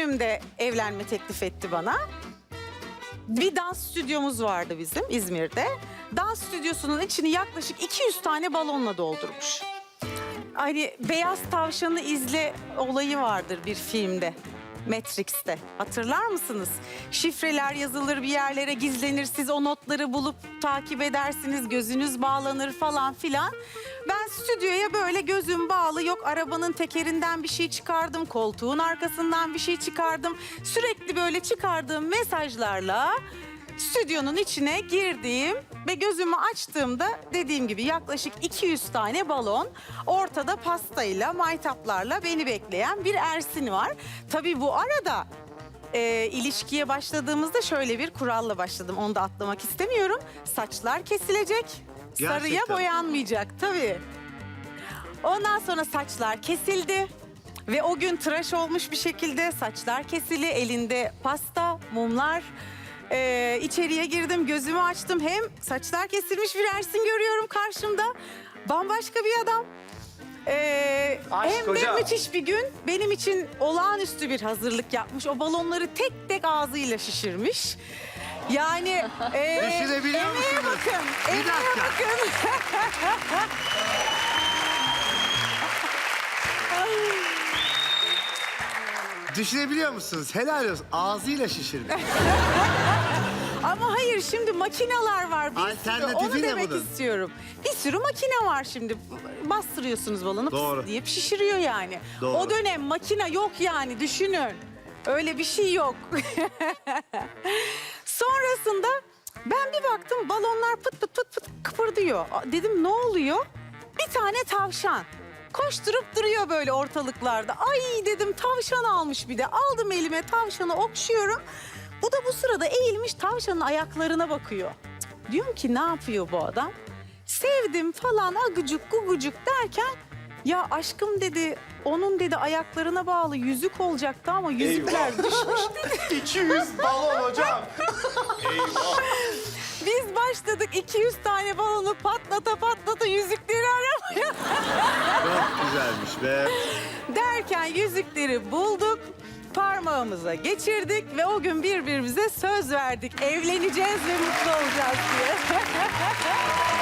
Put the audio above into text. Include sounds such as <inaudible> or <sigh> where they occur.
günümde evlenme teklif etti bana. Bir dans stüdyomuz vardı bizim İzmir'de. Dans stüdyosunun içini yaklaşık 200 tane balonla doldurmuş. Hani Beyaz Tavşanı izle olayı vardır bir filmde. Matrix'te. Hatırlar mısınız? Şifreler yazılır bir yerlere gizlenir. Siz o notları bulup takip edersiniz. Gözünüz bağlanır falan filan. Ben stüdyoya böyle gözüm bağlı yok arabanın tekerinden bir şey çıkardım. Koltuğun arkasından bir şey çıkardım. Sürekli böyle çıkardığım mesajlarla stüdyonun içine girdiğim ve gözümü açtığımda dediğim gibi yaklaşık 200 tane balon ortada pastayla maytaplarla beni bekleyen bir Ersin var. Tabii bu arada e, ilişkiye başladığımızda şöyle bir kuralla başladım. Onu da atlamak istemiyorum. Saçlar kesilecek, sarıya Gerçekten. boyanmayacak tabii. Ondan sonra saçlar kesildi. Ve o gün tıraş olmuş bir şekilde saçlar kesili, elinde pasta, mumlar. Ee, içeriye girdim, gözümü açtım. Hem saçlar kesilmiş bir Ersin görüyorum karşımda. Bambaşka bir adam. Ee, Aşk hem de hocam. müthiş bir gün. Benim için olağanüstü bir hazırlık yapmış. O balonları tek tek ağzıyla şişirmiş. Yani <laughs> e, Düşünebiliyor emeğe musunuz? bakın, Bir emeğe dakika. bakın. <laughs> Düşünebiliyor musunuz? Helal olsun. Ağzıyla şişirmiş. <laughs> Ama hayır şimdi makineler var bir sürü. Alternatifi Onu ne demek bunun? istiyorum. Bir sürü makine var şimdi. Bastırıyorsunuz balonu Doğru. pıs diye şişiriyor yani. Doğru. O dönem makine yok yani düşünün. Öyle bir şey yok. <laughs> Sonrasında ben bir baktım balonlar pıt pıt pıt pıt kıpırdıyor. Aa, Dedim ne oluyor? Bir tane tavşan. Koşturup duruyor böyle ortalıklarda. Ay dedim tavşan almış bir de. Aldım elime tavşanı okşuyorum. Bu da bu sırada eğilmiş tavşanın ayaklarına bakıyor. Cık, Diyorum ki ne yapıyor bu adam? Sevdim falan agıcık gugucuk derken ya aşkım dedi onun dedi ayaklarına bağlı yüzük olacaktı ama yüzükler düşmüş 200 <laughs> balon hocam. Eyvah. <laughs> Biz başladık 200 tane balonu patlata patlata yüzükleri aramaya. Çok güzelmiş be. Derken yüzükleri bulduk. Parmağımıza geçirdik ve o gün birbirimize söz verdik. Evleneceğiz ve mutlu olacağız diye. <laughs>